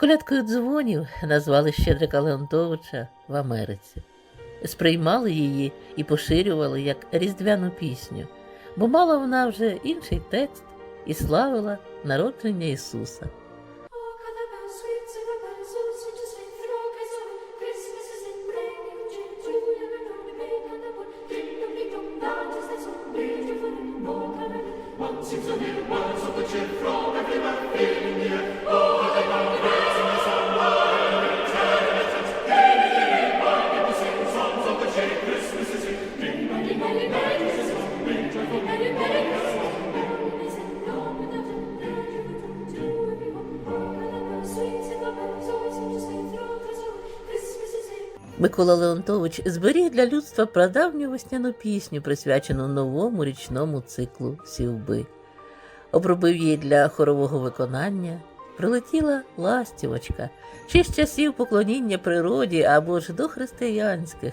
Колядкою дзвонів назвали Щедрика Леонтовича в Америці. Сприймали її і поширювали як різдвяну пісню, бо мала вона вже інший текст і славила народження Ісуса. Микола Леонтович зберіг для людства прадавню весняну пісню, присвячену новому річному циклу сівби. Обробив її для хорового виконання. Прилетіла ластівочка, ще з часів поклоніння природі або ж до християнських.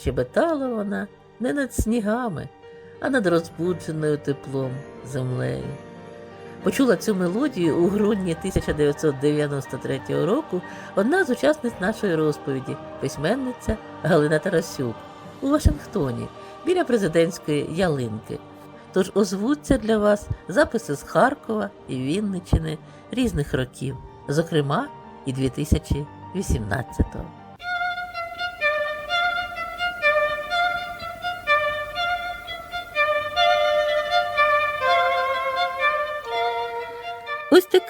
Щебетала вона не над снігами, а над розбудженою теплом землею. Почула цю мелодію у грудні 1993 року одна з учасниць нашої розповіді, письменниця Галина Тарасюк у Вашингтоні біля президентської ялинки. Тож озвуться для вас записи з Харкова і Вінниччини різних років, зокрема і 2018-го.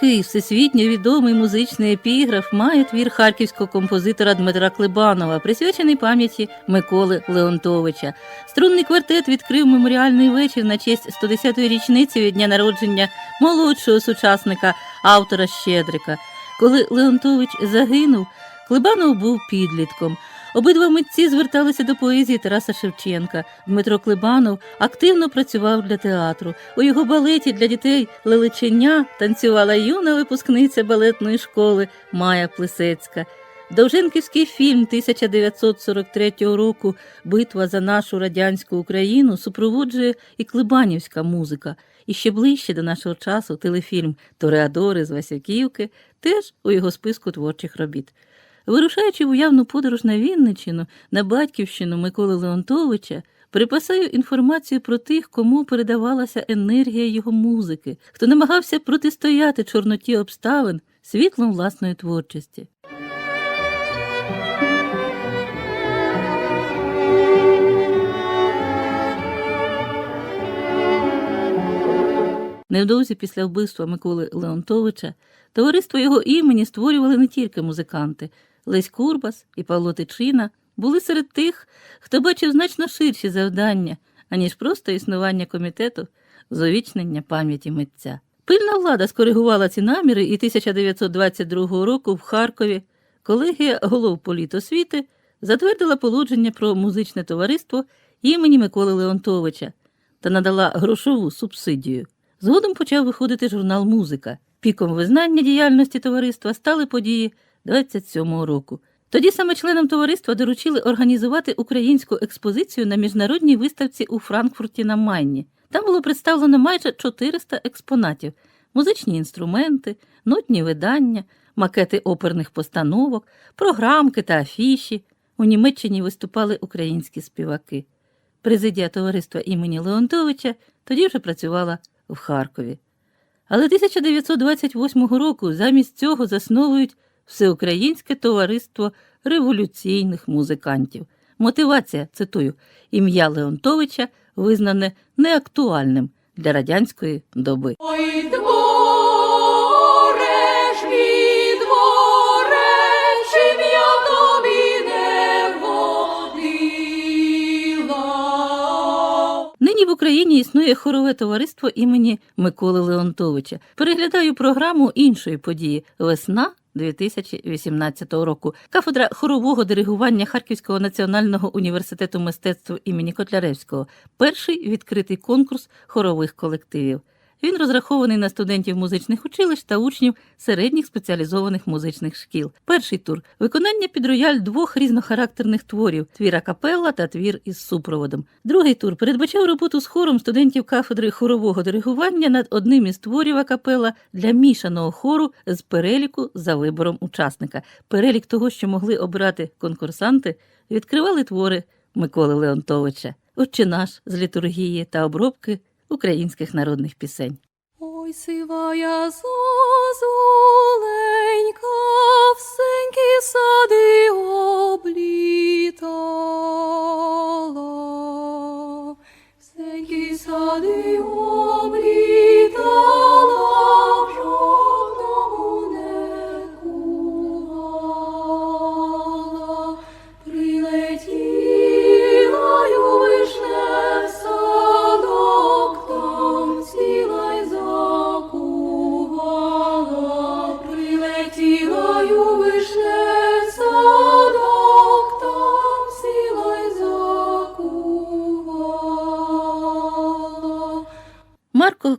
Такий всесвітньо відомий музичний епіграф має твір харківського композитора Дмитра Клебанова, присвячений пам'яті Миколи Леонтовича. Струнний квартет відкрив меморіальний вечір на честь 110-ї річниці від дня народження молодшого сучасника, автора Щедрика. Коли Леонтович загинув, Клебанов був підлітком. Обидва митці зверталися до поезії Тараса Шевченка. Дмитро Клебанов активно працював для театру. У його балеті для дітей Лелечення танцювала юна випускниця балетної школи Майя Плисецька. Довженківський фільм 1943 року Битва за нашу радянську Україну супроводжує і клебанівська музика. І ще ближче до нашого часу телефільм Тореадори з Васяківки теж у його списку творчих робіт. Вирушаючи в уявну подорож на Вінниччину, на батьківщину Миколи Леонтовича, припасаю інформацію про тих, кому передавалася енергія його музики, хто намагався протистояти чорноті обставин світлом власної творчості. Невдовзі після вбивства Миколи Леонтовича товариство його імені створювали не тільки музиканти. Лесь Курбас і Павло Тичина були серед тих, хто бачив значно ширші завдання, аніж просто існування комітету з овічнення пам'яті митця. Пильна влада скоригувала ці наміри, і 1922 року в Харкові колегія голов політосвіти затвердила положення про музичне товариство імені Миколи Леонтовича та надала грошову субсидію. Згодом почав виходити журнал Музика. Піком визнання діяльності товариства стали події 27-го року. Тоді саме членам товариства доручили організувати українську експозицію на міжнародній виставці у Франкфурті на Майні. Там було представлено майже 400 експонатів: музичні інструменти, нотні видання, макети оперних постановок, програмки та афіші. У Німеччині виступали українські співаки. Президія товариства імені Леонтовича тоді вже працювала в Харкові. Але 1928 року замість цього засновують Всеукраїнське товариство революційних музикантів. Мотивація, цитую, ім'я Леонтовича визнане неактуальним для радянської доби. Ой. Нині в Україні існує хорове товариство імені Миколи Леонтовича. Переглядаю програму іншої події Весна 2018 року. Кафедра хорового диригування Харківського національного університету мистецтв імені Котляревського. Перший відкритий конкурс хорових колективів. Він розрахований на студентів музичних училищ та учнів середніх спеціалізованих музичних шкіл. Перший тур виконання під рояль двох різнохарактерних творів: твір акапелла та твір із супроводом. Другий тур передбачав роботу з хором студентів кафедри хорового диригування над одним із творів акапелла для мішаного хору з переліку за вибором учасника. Перелік того, що могли обирати конкурсанти, відкривали твори Миколи Леонтовича, Отче наш з літургії та обробки українських народних пісень. Ой, сивая зозуленька, всенькі сади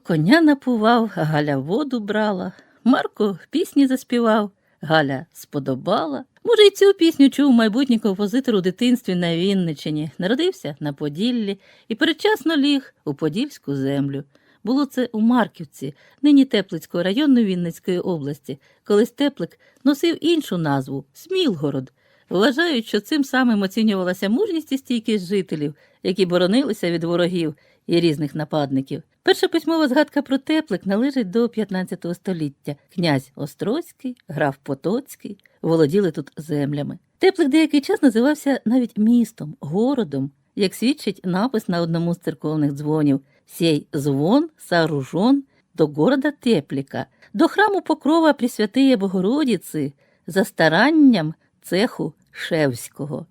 коня напував, Галя воду брала. Марко пісні заспівав, Галя сподобала. Може, і цю пісню чув майбутній композитор у дитинстві на Вінничині. Народився на Поділлі і передчасно ліг у Подільську землю. Було це у Марківці, нині Теплицького району Вінницької області. Колись Теплик носив іншу назву Смілгород. Вважають, що цим самим оцінювалася мужність і стійкість жителів, які боронилися від ворогів і різних нападників. Перша письмова згадка про теплик належить до 15 століття. Князь Острозький, граф Потоцький володіли тут землями. Теплик деякий час називався навіть містом, городом, як свідчить напис на одному з церковних дзвонів «Сей звон сооружен до города Тепліка, до храму Покрова Пресвятиє Богородиці, за старанням цеху Шевського.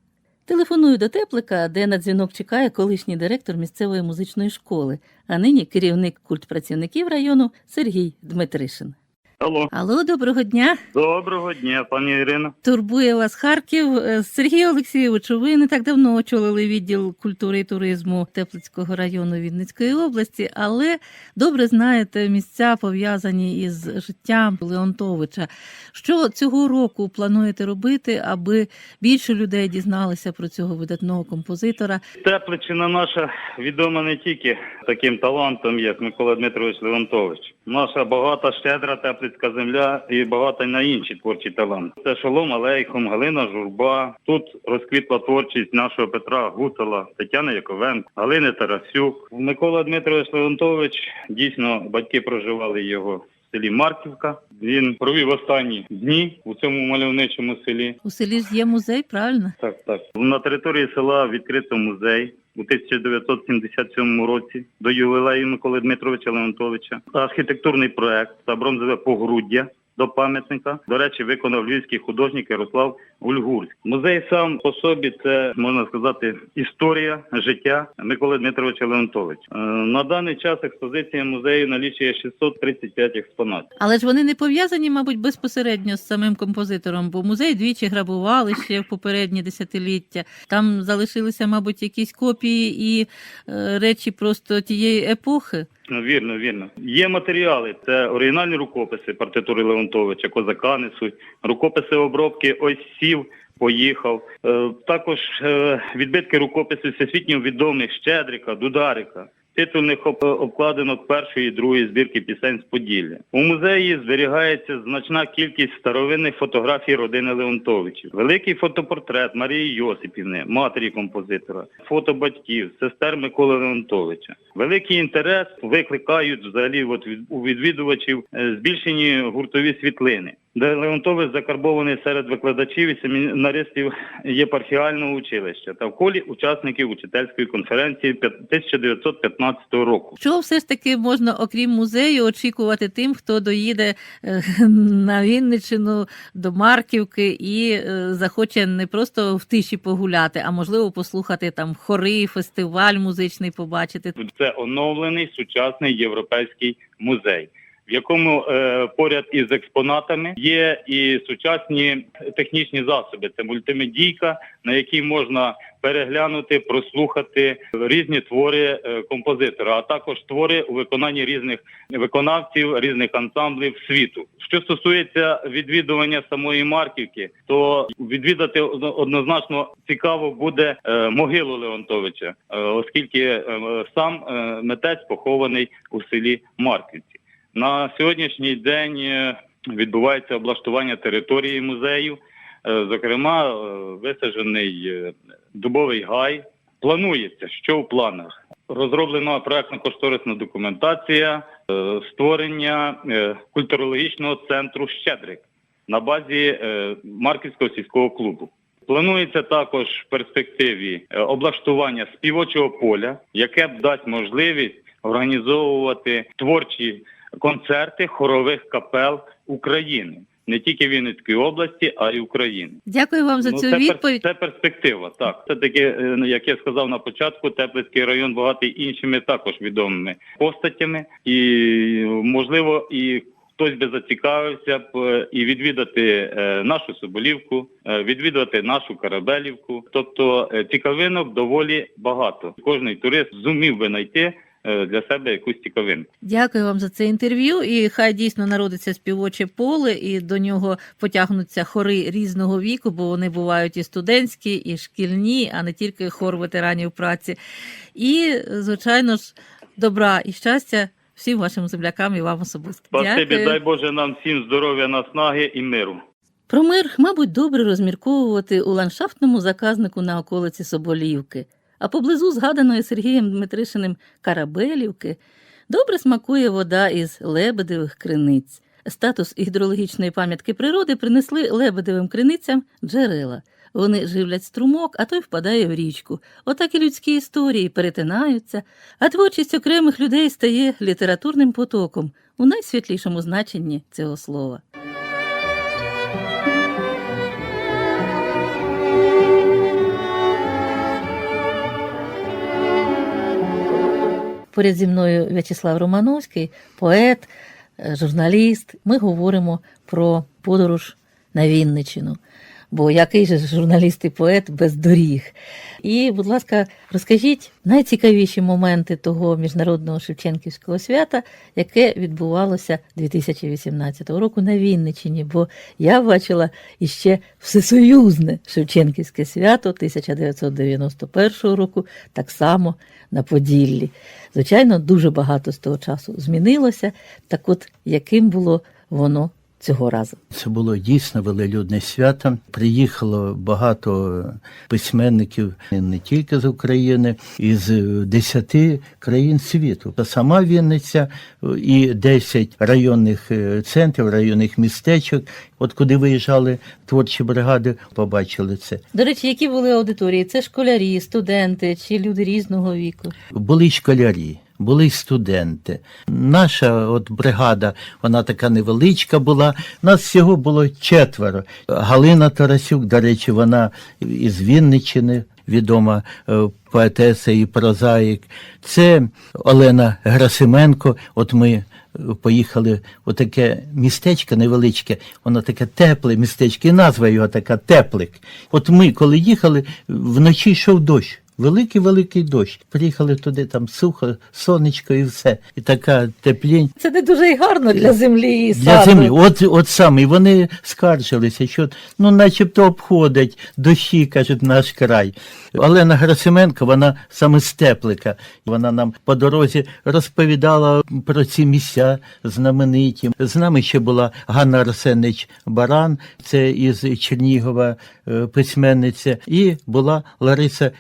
Телефоную до Теплика, де на дзвінок чекає колишній директор місцевої музичної школи, а нині керівник культпрацівників району Сергій Дмитришин. Алло, Алло, доброго дня. доброго дня, пані Ірино. Турбує вас Харків. Е, Сергій Олексійович, ви не так давно очолили відділ культури і туризму Теплицького району Вінницької області, але добре знаєте місця пов'язані із життям Леонтовича. Що цього року плануєте робити, аби більше людей дізналися про цього видатного композитора? Тепличина наша відома не тільки таким талантом, як Микола Дмитрович Леонтович. Наша багата, щедра теплицька земля і багата на інші творчі таланти. Це Шолом Алейхом, Галина Журба. Тут розквітла творчість нашого Петра Гутала, Тетяни Яковенко, Галини Тарасюк. Микола Дмитрович Леонтович дійсно батьки проживали його. в Селі Марківка він провів останні дні у цьому мальовничому селі. У селі ж є музей, правильно? Так, так. На території села відкрито музей у 1977 році до ювілею Миколи Дмитровича Леонтовича. Архітектурний проект та бронзове погруддя до пам'ятника. До речі, виконав львівський художник Ярослав Ульгурський. Музей сам по собі це можна сказати історія життя Миколи Дмитровича Леонтовича. Е, На даний час експозиція музею налічує 635 експонатів. Але ж вони не пов'язані, мабуть, безпосередньо з самим композитором, бо музей двічі грабували ще в попередні десятиліття. Там залишилися, мабуть, якісь копії і е, речі просто тієї епохи. Ну, Вірно, вірно. Є матеріали. Це оригінальні рукописи партитури Леонтовича, козака несуть, рукописи обробки ось сів, поїхав. Е, також е, відбитки рукописів всесвітньо відомих Щедрика, Дударика. Титульних обкладинок першої і другої збірки пісень з Поділля. У музеї зберігається значна кількість старовинних фотографій родини Леонтовичів. Великий фотопортрет Марії Йосипівни, матері композитора, фото батьків, сестер Миколи Леонтовича. Великий інтерес викликають взагалі от у відвідувачів е, збільшені гуртові світлини. Де Леонтович закарбований серед викладачів і семінаристів єпархіального училища та в колі учасників учительської конференції п'ят- 1915 року. Чого все ж таки можна, окрім музею, очікувати тим, хто доїде е, на Вінниччину до Марківки і е, захоче не просто в тиші погуляти, а можливо послухати там хори, фестиваль музичний побачити. Це оновлений сучасний європейський музей. В якому е, поряд із експонатами є і сучасні технічні засоби. Це мультимедійка, на якій можна переглянути, прослухати різні твори е, композитора, а також твори у виконанні різних виконавців, різних ансамблів світу. Що стосується відвідування самої Марківки, то відвідати однозначно цікаво буде е, могилу Леонтовича, е, оскільки сам е, митець похований у селі Марківці. На сьогоднішній день е, відбувається облаштування території музею. Е, Зокрема, е, висаджений дубовий гай. Планується, що в планах. Розроблена проектно-кошторисна документація створення культурологічного центру Щедрик на базі Марківського сільського клубу. Планується також в перспективі облаштування співочого поля, яке б дасть можливість організовувати творчі концерти хорових капел України не тільки Вінницької області, а й України. Дякую вам за Ну, цю це, пер- відповідь. це перспектива. Так, це таки, е, як я сказав на початку, Теплицький район багатий іншими також відомими постатями, і можливо, і хтось би зацікавився б е, і відвідати е, нашу Соболівку, відвідати нашу Карабелівку. Тобто цікавинок доволі багато. Кожний турист зумів би знайти для себе якусь цікавинку. Дякую вам за це інтерв'ю. І хай дійсно народиться співоче поле, і до нього потягнуться хори різного віку, бо вони бувають і студентські, і шкільні, а не тільки хор ветеранів праці. І, звичайно ж, добра і щастя всім вашим землякам і вам особисто. Спасибі, Дякую. дай Боже нам всім здоров'я, наснаги і миру. Про мир, мабуть, добре розмірковувати у ландшафтному заказнику на околиці Соболівки, а поблизу згаданої Сергієм Дмитришиним Карабелівки добре смакує вода із лебедевих криниць. Статус гідрологічної пам'ятки природи принесли лебедевим криницям джерела. Вони живлять струмок, а той впадає в річку. Отак і людські історії перетинаються, а творчість окремих людей стає літературним потоком у найсвітлішому значенні цього слова. Поряд зі мною В'ячеслав Романовський, поет, е, журналіст. Ми говоримо про подорож на Вінничину. Бо який же журналіст і поет без доріг. І, будь ласка, розкажіть найцікавіші моменти того міжнародного Шевченківського свята, яке відбувалося 2018 року на Вінничині. Бо я бачила іще всесоюзне Шевченківське свято 1991 року, так само на Поділлі. Звичайно, дуже багато з того часу змінилося. Так от, яким було воно цього разу? Це було дійсно велелюдне свято. Приїхало багато письменників не тільки з України, із десяти країн світу. Та сама Вінниця і 10 районних е, центрів, районних містечок. От куди виїжджали творчі бригади, побачили це. До речі, які були аудиторії? Це школярі, студенти чи люди різного віку? Були й школярі, були й студенти. Наша от бригада, вона така невеличка була. Нас всього було четверо. Галина Тарасюк, до речі, вона із Вінниччини. Відома е, поетеса і прозаїк. Це Олена Грасименко. От ми е, поїхали у таке містечко невеличке, воно таке тепле містечко, і назва його така теплик. От ми, коли їхали, вночі йшов дощ. Великий великий дощ. Приїхали туди, там сухо, сонечко і все. І така теплінь. Це не дуже й гарно для землі і Для саду. землі, от, от саме, і вони скаржилися, що ну, начебто обходять дощі, кажуть, наш край. Олена Грасименко, вона саме з Теплика. Вона нам по дорозі розповідала про ці місця знамениті. З нами ще була Ганна Арсенич Баран, це із Чернігова е, письменниця, і була Лариса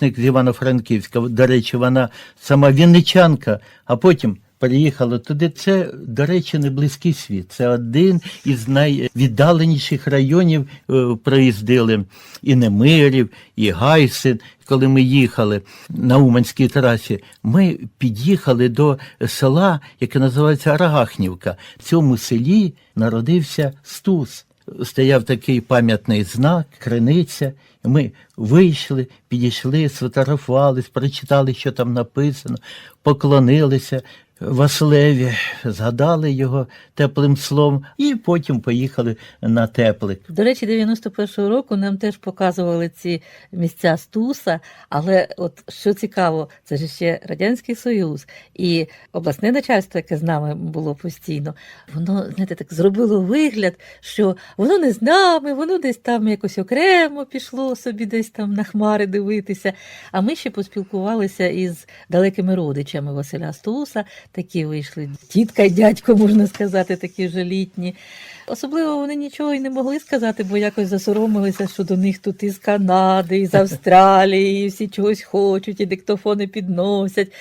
Колесник з Івано-Франківська. До речі, вона сама вінничанка, а потім Приїхали туди. Це, до речі, не близький світ. Це один із найвіддаленіших районів е, проїздили і Немирів, і Гайсин. Коли ми їхали на Уманській трасі, ми під'їхали до села, яке називається Рагахнівка. В цьому селі народився Стус. Стояв такий пам'ятний знак, криниця. Ми вийшли, підійшли, сфотографувались, прочитали, що там написано, поклонилися. Василеві, згадали його теплим словом, і потім поїхали на теплик. До речі, 91-го року нам теж показували ці місця Стуса, але от що цікаво, це ж ще Радянський Союз і обласне начальство, яке з нами було постійно, воно знаєте, так зробило вигляд, що воно не з нами, воно десь там якось окремо пішло собі, десь там на хмари дивитися. А ми ще поспілкувалися із далекими родичами Василя Стуса. Такі вийшли тітка і дядько, можна сказати, такі вже літні. Особливо вони нічого і не могли сказати, бо якось засоромилися, що до них тут із Канади, із Австралії, і всі чогось хочуть, і диктофони підносять.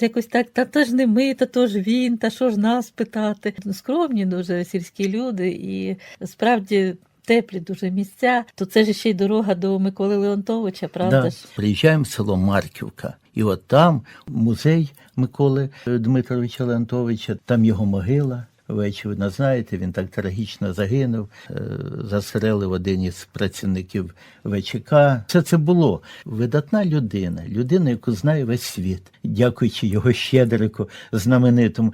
Якось так, та то ж не ми, та то ж він, та що ж нас питати. Скромні дуже сільські люди, і справді. Теплі дуже місця, то це ж ще й дорога до Миколи Леонтовича, правда Да, ж? приїжджаємо в село Марківка. І от там музей Миколи е, Дмитровича Леонтовича, там його могила. Ви, очевидно, знаєте, він так трагічно загинув, е, застрелив один із працівників ВЧК. Все це було видатна людина, людина, яку знає весь світ, дякуючи його щедрику знаменитому.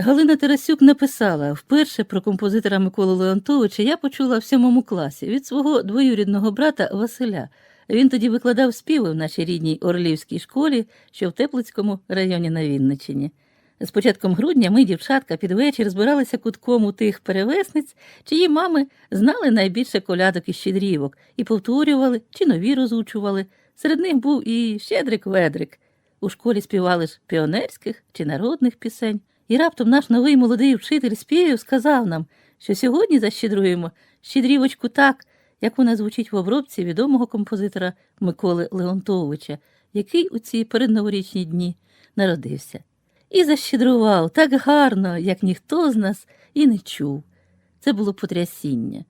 Галина Тарасюк написала вперше про композитора Миколу Леонтовича я почула в сьомому класі від свого двоюрідного брата Василя. Він тоді викладав співи в нашій рідній Орлівській школі, що в Теплицькому районі на Вінниччині. З початком грудня ми, дівчатка, під вечір збиралися кутком у тих перевесниць, чиї мами знали найбільше колядок і щедрівок, і повторювали чи нові розучували. Серед них був і Щедрик Ведрик. У школі співали ж піонерських чи народних пісень. І раптом наш новий молодий вчитель співів сказав нам, що сьогодні защедруємо щедрівочку так, як вона звучить в обробці відомого композитора Миколи Леонтовича, який у ці передноворічні дні народився. І защедрував так гарно, як ніхто з нас і не чув. Це було потрясіння.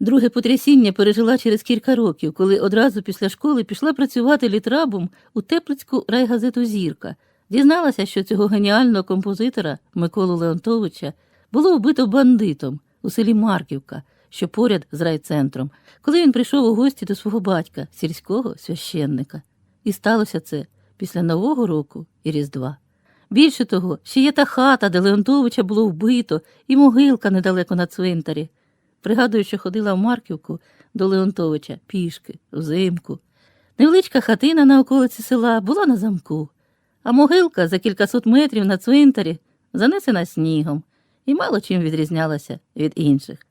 Друге потрясіння пережила через кілька років, коли одразу після школи пішла працювати літрабом у Теплицьку райгазету Зірка. Дізналася, що цього геніального композитора Миколу Леонтовича було вбито бандитом у селі Марківка, що поряд з райцентром, коли він прийшов у гості до свого батька, сільського священника. І сталося це після Нового року і Різдва. Більше того, ще є та хата, де Леонтовича було вбито, і могилка недалеко на цвинтарі. Пригадую, що ходила в Марківку до Леонтовича пішки, взимку. Невеличка хатина на околиці села була на замку, а могилка за кількасот метрів на цвинтарі занесена снігом і мало чим відрізнялася від інших.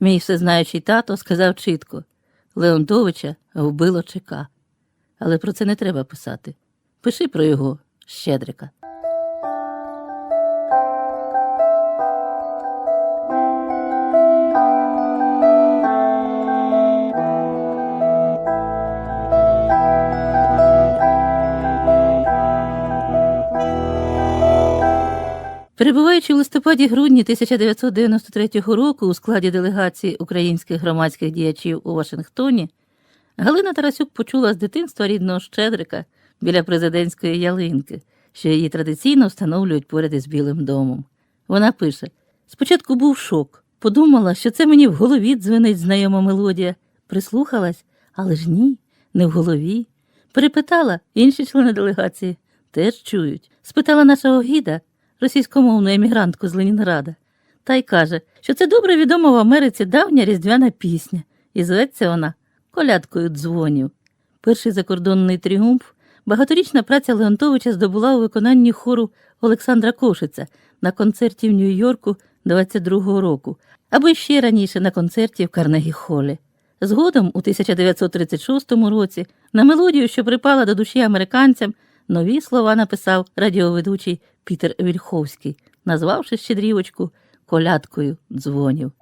Мій всезнаючий тато сказав чітко Леонтовича вбило ЧК. Але про це не треба писати. Пиши про його Щедрика. Перебуваючи в листопаді-грудні 1993 року у складі делегації українських громадських діячів у Вашингтоні, Галина Тарасюк почула з дитинства рідного Щедрика біля президентської ялинки, що її традиційно встановлюють поряд із Білим домом. Вона пише: спочатку був шок, подумала, що це мені в голові дзвенить знайома мелодія, прислухалась, але ж ні, не в голові. Перепитала інші члени делегації, теж чують. Спитала нашого гіда, російськомовну емігрантку з Ленінграда, та й каже, що це добре відома в Америці давня різдвяна пісня, і зветься вона колядкою дзвонів. Перший закордонний тріумф багаторічна праця Леонтовича здобула у виконанні хору Олександра Кошиця на концерті в Нью-Йорку 22-го року, або ще раніше на концерті в Карнегі Холі. Згодом, у 1936 році, на мелодію, що припала до душі американцям, нові слова написав радіоведучий Пітер Вільховський, назвавши щедрівочку колядкою дзвонів.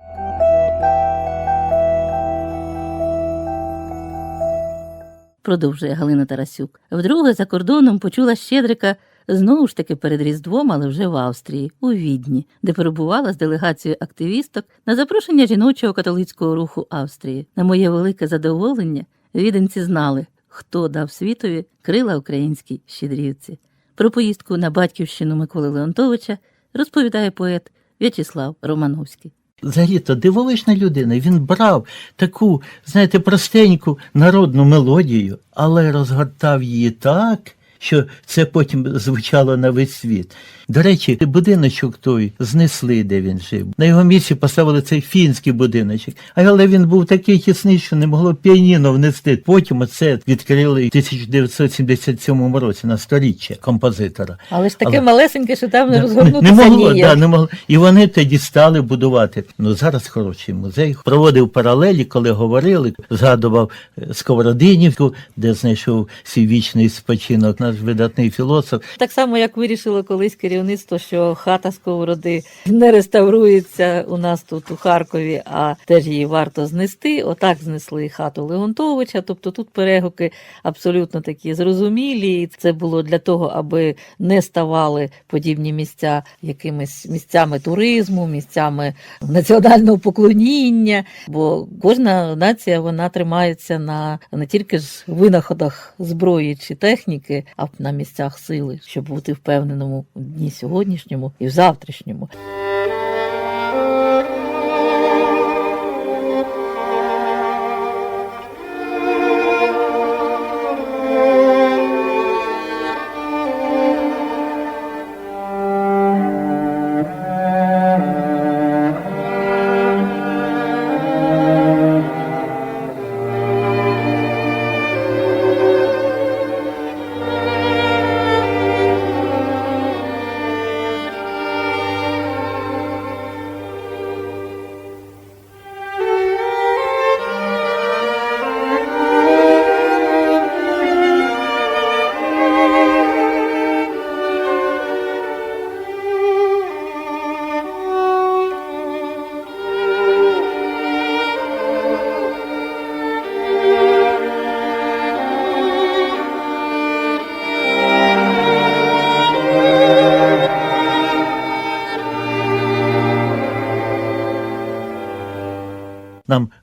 Продовжує Галина Тарасюк. Вдруге за кордоном почула Щедрика знову ж таки перед Різдвом, але вже в Австрії, у Відні, де перебувала з делегацією активісток на запрошення жіночого католицького руху Австрії. На моє велике задоволення віденці знали, хто дав світові крила українській щедрівці. Про поїздку на батьківщину Миколи Леонтовича розповідає поет В'ячеслав Романовський. Взагалі то дивовижна людина. Він брав таку, знаєте, простеньку народну мелодію, але розгортав її так, що це потім звучало на весь світ. До речі, будиночок той знесли, де він жив. На його місці поставили цей фінський будиночок. Але він був такий тісний, що не могло піаніно внести. Потім оце відкрили в 1977 році на сторіччя композитора. Але ж таке Але- малесеньке, що там не розгорнутися не могло, ніяк. да, не могло. І вони тоді стали будувати. Ну зараз хороший музей. Проводив паралелі, коли говорили, згадував е, Сковородинівку, де знайшов свій вічний спочинок, наш видатний філософ. Так само, як вирішило колись керівництво, що хата сковороди не реставрується у нас тут у Харкові, а теж її варто знести. Отак знесли хату Леонтовича. Тобто тут перегуки абсолютно такі зрозумілі. І Це було для того, аби не ставали подібні місця якимись місцями туризму, місцями національного поклоніння. Бо кожна нація вона тримається на не тільки ж винаходах зброї чи техніки, а на місцях сили, щоб бути впевненому в дні сьогоднішньому і в завтрашньому.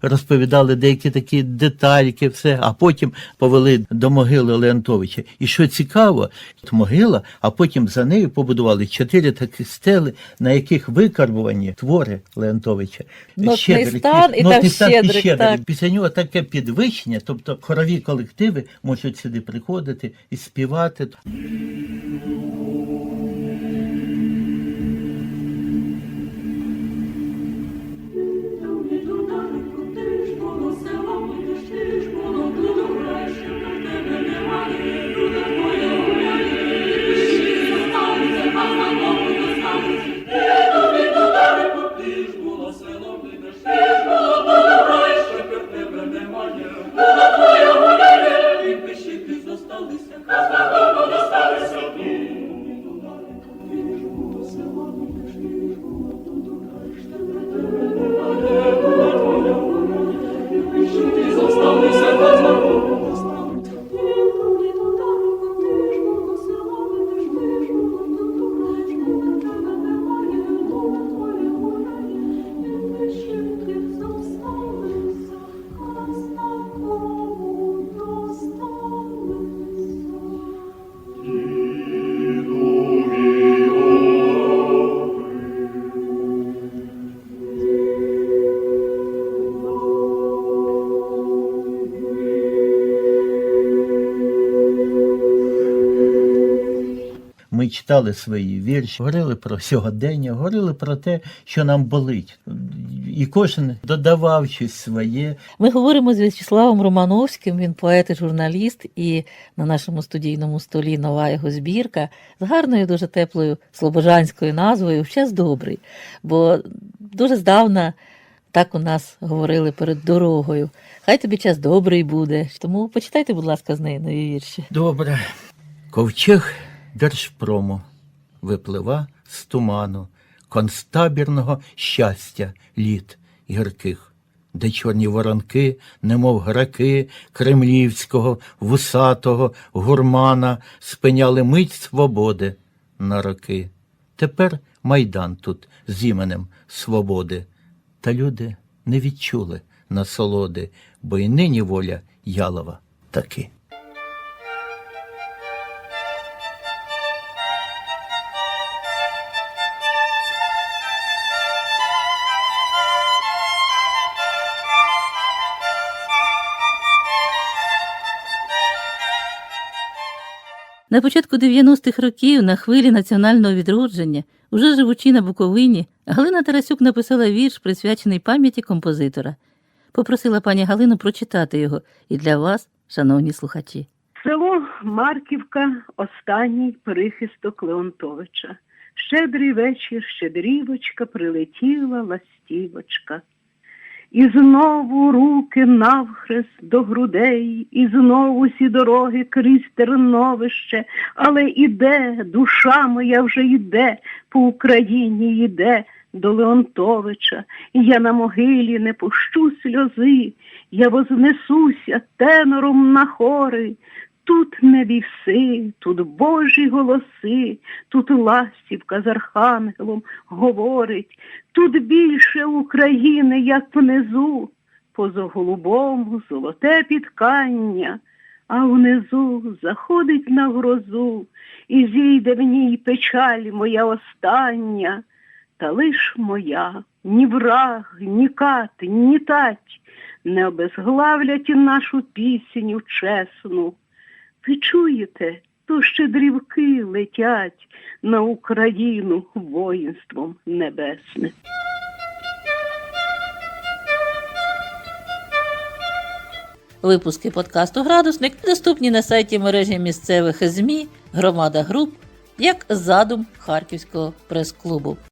Розповідали деякі такі детальки, все, а потім повели до могили Леонтовича. І що цікаво, могила, а потім за нею побудували чотири такі стели, на яких викарбувані твори Леонтовича. Нотний стан і там стан Щедрик, так. Після нього таке підвищення, тобто хорові колективи можуть сюди приходити і співати. Читали свої вірші, говорили про сьогодення, говорили про те, що нам болить. І кожен додавав щось своє. Ми говоримо з В'ячеславом Романовським, він поет і журналіст, і на нашому студійному столі нова його збірка з гарною, дуже теплою слобожанською назвою Час добрий. Бо дуже здавна так у нас говорили перед дорогою. Хай тобі час добрий буде. Тому почитайте, будь ласка, з неї нові вірші. Добре. Ковчег Держпрому виплива з туману констабірного щастя літ гірких, де чорні воронки, немов граки кремлівського, вусатого гурмана спиняли мить свободи на роки. Тепер майдан тут з іменем свободи. Та люди не відчули насолоди, бо й нині воля Ялова таки. На початку 90-х років, на хвилі національного відродження, уже живучи на Буковині, Галина Тарасюк написала вірш, присвячений пам'яті композитора. Попросила пані Галину прочитати його і для вас, шановні слухачі. Село Марківка, останній прихисток Леонтовича. Щедрий вечір, щедрівочка, прилетіла ластівочка. І знову руки навхрест до грудей, і знову всі дороги крізь терновище, але іде, душа моя вже йде, по Україні йде до Леонтовича, і я на могилі не пущу сльози, я вознесуся тенором на хори. Тут не вівси, тут Божі голоси, тут ластівка з архангелом говорить, тут більше України, як внизу, позаголубому золоте підкання, а внизу заходить на грозу, і зійде в ній печаль моя остання, та лиш моя, ні враг, ні кат, ні тать не обезглавлять нашу пісню чесну. Ви чуєте, то щедрівки летять на Україну воїнством небесним. Випуски подкасту Градусник доступні на сайті мережі місцевих ЗМІ, громада груп, як задум Харківського прес-клубу.